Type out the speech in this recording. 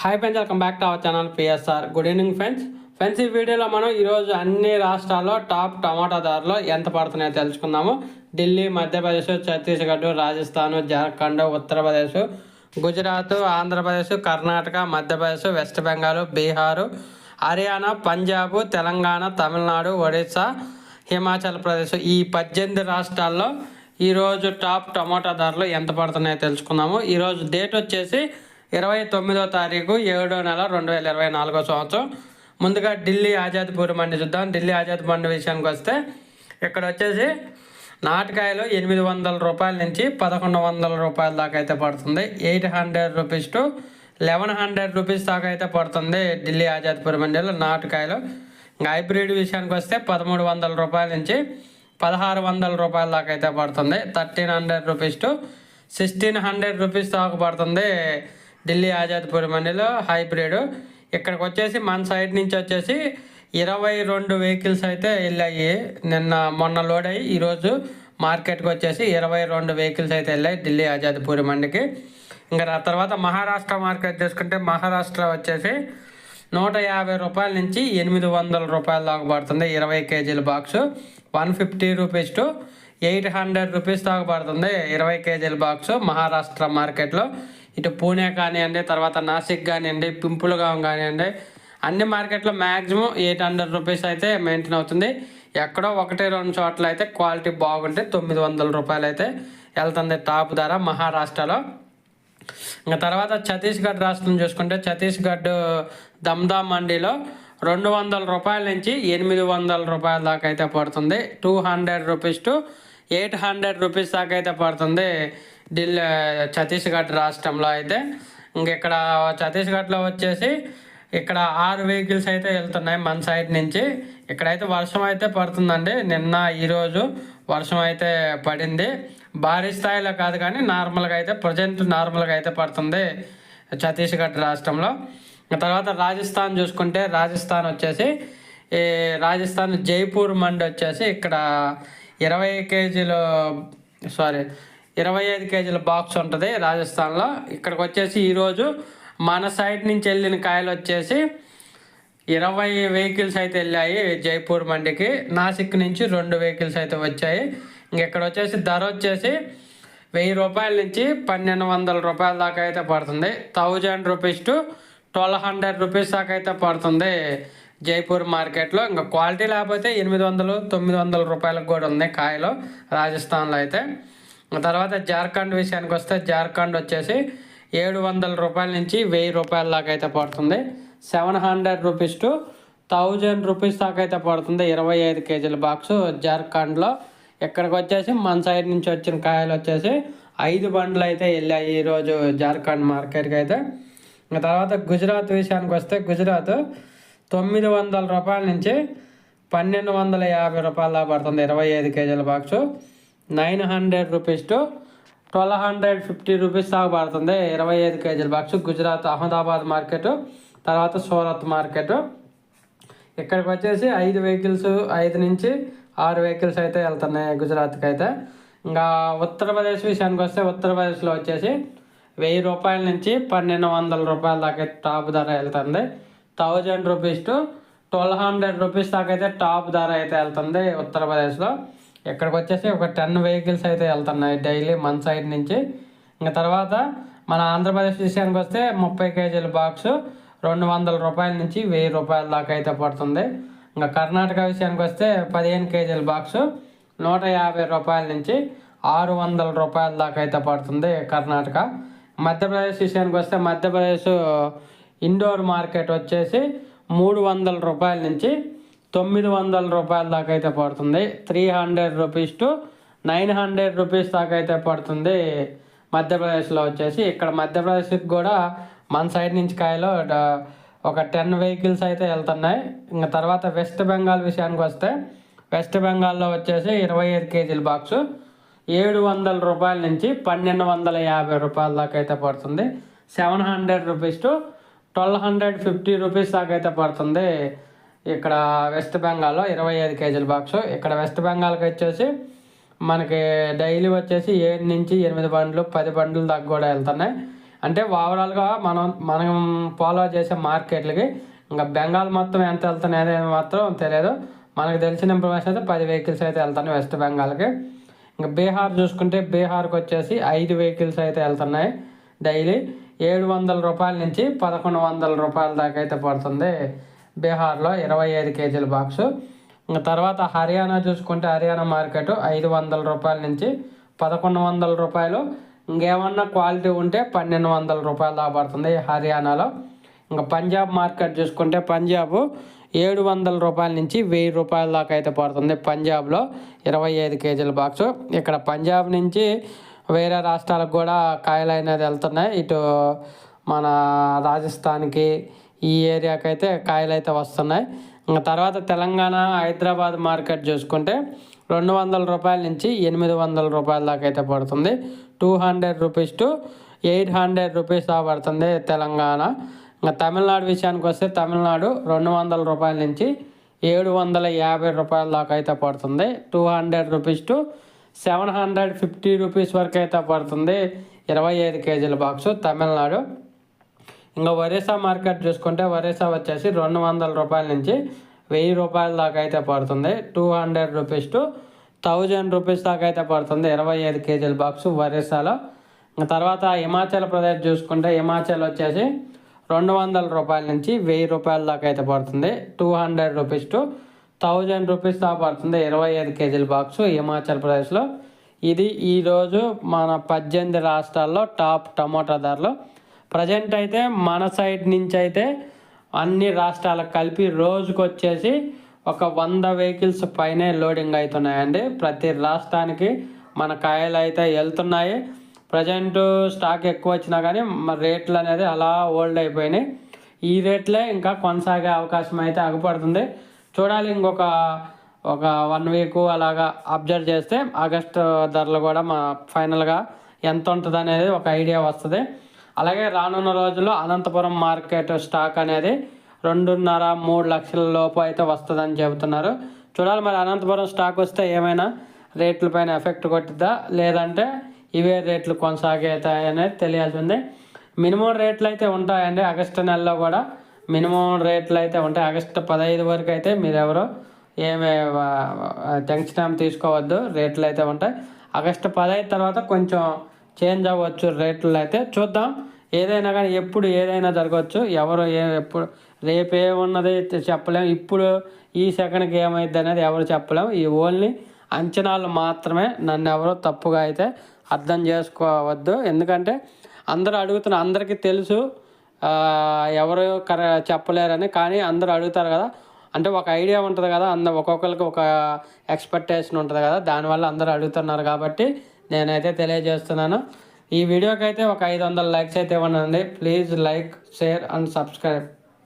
Hi friends welcome back to our channel PSR good evening friends friends ఈ వీడియోలో మనం ఈరోజు అన్ని రాష్ట్రాల్లో టాప్ టమాటా ధరలు ఎంత పడుతున్నాయో తెలుసుకుందాము. ఢిల్లీ మధ్యప్రదేశ్ ఛత్తీస్గఢ్ రాజస్థాన్ జార్ఖండ్ ఉత్తరప్రదేశ్ గుజరాత్ ఆంధ్రప్రదేశ్ కర్ణాటక మధ్యప్రదేశ్ వెస్ట్ బెంగాల్ బీహారు హర్యానా పంజాబ్ తెలంగాణ తమిళనాడు ఒడిస్సా హిమాచల్ ప్రదేశ్. ఈ పద్దెనిమిది రాష్ట్రాల్లో ఈరోజు టాప్ టమాటా ధరలు ఎంత పడుతున్నాయో తెలుసుకుందాము. ఈరోజు డేట్ వచ్చేసి ఇరవై తొమ్మిదో తారీఖు ఏడో నెల రెండు వేల ఇరవై నాలుగో సంవత్సరం. ముందుగా ఢిల్లీ ఆజాద్పూర్ మండి చూద్దాం. ఢిల్లీ ఆజాద్ మండి విషయానికి వస్తే ఇక్కడ వచ్చేసి నాటకాయలు ఎనిమిది వందల రూపాయల నుంచి పదకొండు వందల రూపాయల దాకా అయితే పడుతుంది. Eight hundred rupees to eleven hundred rupees దాకా అయితే పడుతుంది ఢిల్లీ ఆజాద్పూర్ మండీలో నాటుకాయలు. ఇంకా హైబ్రిడ్ విషయానికి వస్తే పదమూడు వందల రూపాయల నుంచి పదహారు వందల రూపాయల దాకా అయితే పడుతుంది. Thirteen hundred rupees to sixteen hundred rupees దాకా పడుతుంది. ఢిల్లీ ఆజాద్పూర్ మండీలో హైబ్రిడ్. ఇక్కడికి వచ్చేసి మన సైడ్ నుంచి వచ్చేసి ఇరవై రెండు వెహికల్స్ అయితే వెళ్ళాయి. నిన్న మొన్న లోడ్ అయ్యి ఈరోజు మార్కెట్కి వచ్చేసి ఇరవై రెండు వెహికల్స్ అయితే వెళ్ళాయి ఢిల్లీ ఆజాద్పూర్ మండికి ఇంకా ఆ తర్వాత మహారాష్ట్ర మార్కెట్ చూసుకుంటే మహారాష్ట్ర వచ్చేసి నూట యాభై రూపాయల నుంచి ఎనిమిది వందల రూపాయల దాకా పడుతుంది ఇరవై కేజీల box. One fifty rupees to eight hundred rupees దాకా పడుతుంది ఇరవై కేజీల బాక్స్ మహారాష్ట్ర మార్కెట్లో. ఇటు పూణే కానివ్వండి తర్వాత నాసిక్ కానివ్వండి పింపుల్గాం కానివ్వండి అన్ని మార్కెట్లో మ్యాక్సిమం ఎయిట్ హండ్రెడ్ రూపీస్ అయితే మెయింటైన్ అవుతుంది. ఎక్కడో ఒకటి రెండు చోట్ల అయితే క్వాలిటీ బాగుంటే తొమ్మిది వందల రూపాయలు అయితే వెళ్తుంది టాప్ ధర మహారాష్ట్రలో. ఇంకా తర్వాత ఛత్తీస్గఢ్ రాష్ట్రం చూసుకుంటే ఛత్తీస్గఢ్ దమ్దా మండీలో రెండు వందల రూపాయల నుంచి ఎనిమిది వందల రూపాయల దాకా అయితే పడుతుంది. Two hundred rupees to eight hundred rupees దాకా అయితే పడుతుంది. ఢిల్లీ ఛత్తీస్గఢ్ రాష్ట్రంలో అయితే ఇంక ఇక్కడ ఛత్తీస్గఢ్లో వచ్చేసి ఇక్కడ ఆరు వెహికల్స్ అయితే వెళ్తున్నాయి మన సైడ్ నుంచి. ఇక్కడైతే వర్షం అయితే పడుతుందండి. నిన్న ఈరోజు వర్షం అయితే పడింది. భారీ స్థాయిలో కాదు కానీ నార్మల్గా అయితే ప్రజెంట్ నార్మల్గా అయితే పడుతుంది ఛత్తీస్గఢ్ రాష్ట్రంలో. తర్వాత రాజస్థాన్ చూసుకుంటే రాజస్థాన్ వచ్చేసి ఈ రాజస్థాన్ జైపూర్ మండి వచ్చేసి ఇక్కడ ఇరవై కేజీలు సారీ ఇరవై ఐదు కేజీల బాక్స్ ఉంటుంది రాజస్థాన్లో. ఇక్కడికి వచ్చేసి ఈరోజు మన సైడ్ నుంచి వెళ్ళిన కాయలు వచ్చేసి ఇరవై వెహికల్స్ అయితే వెళ్ళాయి జైపూర్ మండికి. నాసిక్ నుంచి రెండు వెహికల్స్ అయితే వచ్చాయి. ఇంక ఇక్కడ వచ్చేసి ధర వచ్చేసి వెయ్యి రూపాయల నుంచి పన్నెండు వందల రూపాయల దాకా అయితే పడుతుంది. Thousand rupees to twelve hundred rupees దాకా అయితే పడుతుంది జైపూర్ మార్కెట్లో. ఇంకా క్వాలిటీ లేకపోతే ఎనిమిది వందలు తొమ్మిది వందల రూపాయలకు కూడా ఉంది కాయలు రాజస్థాన్లో అయితే. తర్వాత జార్ఖండ్ విషయానికి వస్తే జార్ఖండ్ వచ్చేసి ఏడు వందల రూపాయల నుంచి వెయ్యి రూపాయల దాకా అయితే పడుతుంది. Seven hundred rupees to thousand rupees దాకా అయితే పడుతుంది ఇరవై ఐదు కేజీల బాక్స్ జార్ఖండ్లో. ఇక్కడికి వచ్చేసి మన సైడ్ నుంచి వచ్చిన కాయలు వచ్చేసి ఐదు బండ్లు అయితే వెళ్ళాయి ఈరోజు జార్ఖండ్ మార్కెట్కి అయితే. తర్వాత గుజరాత్ విషయానికి వస్తే గుజరాత్ తొమ్మిది వందల రూపాయల నుంచి పన్నెండు వందల యాభై రూపాయల పడుతుంది ఇరవై ఐదు కేజీల box. Nine hundred rupees to twelve hundred fifty rupees దాకా పడుతుంది. ఇరవై ఐదు కేజీల బాక్స్ గుజరాత్ అహ్మదాబాద్ మార్కెట్ తర్వాత సూరత్ మార్కెట్. ఇక్కడికి వచ్చేసి ఐదు వెహికల్స్ ఐదు నుంచి ఆరు వెహికల్స్ అయితే వెళ్తున్నాయి గుజరాత్కి అయితే ఇంకా ఉత్తరప్రదేశ్ విషయానికి వస్తే ఉత్తరప్రదేశ్లో వచ్చేసి వెయ్యి రూపాయల నుంచి పన్నెండు వందల రూపాయల దాకా అయితే టాప్ ధర వెళ్తుంది. Thousand rupees to twelve hundred rupees దాకా అయితే టాప్ ధర అయితే వెళ్తుంది ఉత్తరప్రదేశ్లో. ఇక్కడికి వచ్చేసి ఒక టెన్ వెహికల్స్ అయితే వెళ్తున్నాయి డైలీ మన సైడ్ నుంచి. ఇంకా తర్వాత మన ఆంధ్రప్రదేశ్ విషయానికి వస్తే ముప్పై కేజీల బాక్స్ రెండు వందల రూపాయల నుంచి వెయ్యి రూపాయల దాకా అయితే పడుతుంది. ఇంకా కర్ణాటక విషయానికి వస్తే పదిహేను కేజీల బాక్స్ నూట యాభై రూపాయల నుంచి ఆరు వందల రూపాయల దాకా అయితే పడుతుంది కర్ణాటక. మధ్యప్రదేశ్ విషయానికి వస్తే మధ్యప్రదేశ్ ఇండోర్ మార్కెట్ వచ్చేసి మూడు వందల రూపాయల నుంచి తొమ్మిది వందల రూపాయల దాకా అయితే పడుతుంది. Three hundred rupees to nine hundred rupees దాకా అయితే పడుతుంది. మధ్యప్రదేశ్లో వచ్చేసి ఇక్కడ మధ్యప్రదేశ్కి కూడా మన సైడ్ నుంచి కాయలు ఒక టెన్ వెహికల్స్ అయితే వెళ్తున్నాయి. ఇంకా తర్వాత వెస్ట్ బెంగాల్ విషయానికి వస్తే వెస్ట్ బెంగాల్లో వచ్చేసి ఇరవై ఐదు కేజీల బాక్సు ఏడు వందల రూపాయల నుంచి పన్నెండు వందల యాభై రూపాయల దాకా అయితే పడుతుంది. Seven hundred rupees to twelve hundred fifty rupees దాకా అయితే పడుతుంది. ఇక్కడ వెస్ట్ బెంగాల్లో ఇరవై ఐదు కేజీల బాక్స్ ఇక్కడ వెస్ట్ బెంగాల్కి వచ్చేసి మనకి డైలీ వచ్చేసి ఏడు నుంచి ఎనిమిది బండ్లు పది బండ్లు దాకా కూడా వెళ్తున్నాయి. అంటే ఓవరాల్గా మనం మనం ఫాలో చేసే మార్కెట్లకి ఇంకా బెంగాల్ మొత్తం ఎంత వెళ్తున్నాయి అనేది మాత్రం తెలియదు. మనకు తెలిసిన ఇన్ఫర్మేషన్ అయితే పది వెహికల్స్ అయితే వెళ్తున్నాయి వెస్ట్ బెంగాల్కి ఇంకా బీహార్ చూసుకుంటే బీహార్కి వచ్చేసి ఐదు వెహికల్స్ అయితే వెళ్తున్నాయి డైలీ ఏడు వందల రూపాయల నుంచి పదకొండు వందల రూపాయల దాకా అయితే పడుతుంది. బీహార్లో ఇరవై ఐదు కేజీల బాక్సు. ఇంకా తర్వాత హర్యానా చూసుకుంటే హర్యానా మార్కెట్ ఐదు వందల రూపాయల నుంచి పదకొండు వందల రూపాయలు. ఇంకేమన్నా క్వాలిటీ ఉంటే పన్నెండు వందల రూపాయలు దాకా పడుతుంది హర్యానాలో. ఇంకా పంజాబ్ మార్కెట్ చూసుకుంటే పంజాబ్ ఏడు వందల రూపాయల నుంచి వెయ్యి రూపాయల దాకా అయితే పడుతుంది పంజాబ్లో ఇరవై ఐదు కేజీల బాక్సు. ఇక్కడ పంజాబ్ నుంచి వేరే రాష్ట్రాలకు కూడా కాయలు అనేది వెళ్తున్నాయి. ఇటు మన రాజస్థాన్కి ఈ ఏరియాకి అయితే కాయలు అయితే వస్తున్నాయి. ఇంకా తర్వాత తెలంగాణ హైదరాబాద్ మార్కెట్ చూసుకుంటే రెండు వందల రూపాయల నుంచి ఎనిమిది వందల రూపాయల దాకా అయితే పడుతుంది. Two hundred rupees to eight hundred rupees దాకా పడుతుంది తెలంగాణ. ఇంకా తమిళనాడు విషయానికి వస్తే తమిళనాడు రెండు వందల రూపాయల నుంచి ఏడు వందల యాభై రూపాయల దాకా అయితే పడుతుంది. Two hundred rupees to seven hundred fifty rupees వరకు అయితే పడుతుంది. ఇరవై ఐదు కేజీల బాక్సు తమిళనాడు. ఇంకా ఒరిస్సా మార్కెట్ చూసుకుంటే ఒరిస్సా వచ్చేసి రెండు వందల రూపాయల నుంచి వెయ్యి రూపాయల దాకా అయితే పడుతుంది. Two hundred rupees to thousand rupees దాకా అయితే పడుతుంది. ఇరవై ఐదు కేజీల బాక్స్ ఒరిస్సాలో ఇంకా తర్వాత హిమాచల్ ప్రదేశ్ చూసుకుంటే హిమాచల్ వచ్చేసి రెండు వందల రూపాయల నుంచి వెయ్యి రూపాయల దాకా అయితే పడుతుంది. Two hundred rupees to thousand rupees దాకా పడుతుంది. ఇరవై ఐదు కేజీల బాక్స్ హిమాచల్ ప్రదేశ్లో. ఇది ఈరోజు మన పద్దెనిమిది రాష్ట్రాల్లో టాప్ టమోటా ధరలు. ప్రజెంట్ అయితే మన సైడ్ నుంచి అయితే అన్ని రాష్ట్రాలకు కలిపి రోజుకు వచ్చేసి ఒక వంద వెహికల్స్ పైనే లోడింగ్ అవుతున్నాయండి ప్రతి రాష్ట్రానికి మన కాయలు అయితే వెళ్తున్నాయి. ప్రజెంట్ స్టాక్ ఎక్కువ వచ్చినా కానీ రేట్లు అనేది అలా ఓల్డ్ అయిపోయినాయి. ఈ రేట్లే ఇంకా కొనసాగే అవకాశం అయితే అగపడుతుంది చూడాలి ఇంకొక ఒక వన్ వీక్ అలాగా అబ్జర్వ్ చేస్తే ఆగస్టు ధరలు కూడా మా ఫైనల్గా ఎంత ఉంటుంది అనేది ఒక ఐడియా వస్తుంది. అలాగే రానున్న రోజుల్లో అనంతపురం మార్కెట్ స్టాక్ అనేది రెండున్నర మూడు లక్షల లోపు అయితే వస్తుందని చెబుతున్నారు. చూడాలి మరి అనంతపురం స్టాక్ వస్తే ఏమైనా రేట్ల పైన ఎఫెక్ట్ కొట్టిద్దా? లేదంటే ఇవే రేట్లు కొనసాగుతాయి అనేది తెలియాల్సి ఉంది. మినిమం రేట్లు అయితే ఉంటాయండి. ఆగస్టు నెలలో కూడా మినిమం రేట్లు అయితే ఉంటాయి. ఆగస్టు పదహైదు వరకు అయితే మీరు ఎవరు ఏమి టెన్షన్ తీసుకోవద్దు. రేట్లు అయితే ఉంటాయి. ఆగస్టు పదహైదు తర్వాత కొంచెం చేంజ్ అవ్వచ్చు రేట్లు అయితే చూద్దాం. ఏదైనా కానీ ఎప్పుడు ఏదైనా జరగవచ్చు. ఎవరు ఏ ఎప్పుడు రేపు ఏమున్నది చెప్పలేము ఇప్పుడు ఈ సెకండ్కి ఏమైంది అనేది ఎవరు చెప్పలేము ఈ ఓన్లీ అంచనాలు మాత్రమే. నన్ను ఎవరో తప్పుగా అయితే అర్థం చేసుకోవద్దు. ఎందుకంటే అందరూ అడుగుతున్న అందరికీ తెలుసు. ఎవరు కర చెప్పలేరని. కానీ అందరూ అడుగుతారు కదా. అంటే ఒక ఐడియా ఉంటుంది కదా. అంద ఒక్కొక్కరికి ఒక ఎక్స్పెక్టేషన్ ఉంటుంది కదా. దానివల్ల అందరూ అడుగుతున్నారు కాబట్టి నేనైతే తెలియజేస్తున్నాను. ఈ వీడియోకి అయితే ఒక ఐదు వందల లైక్స్ అయితే ఇవ్వండి please like share and subscribe.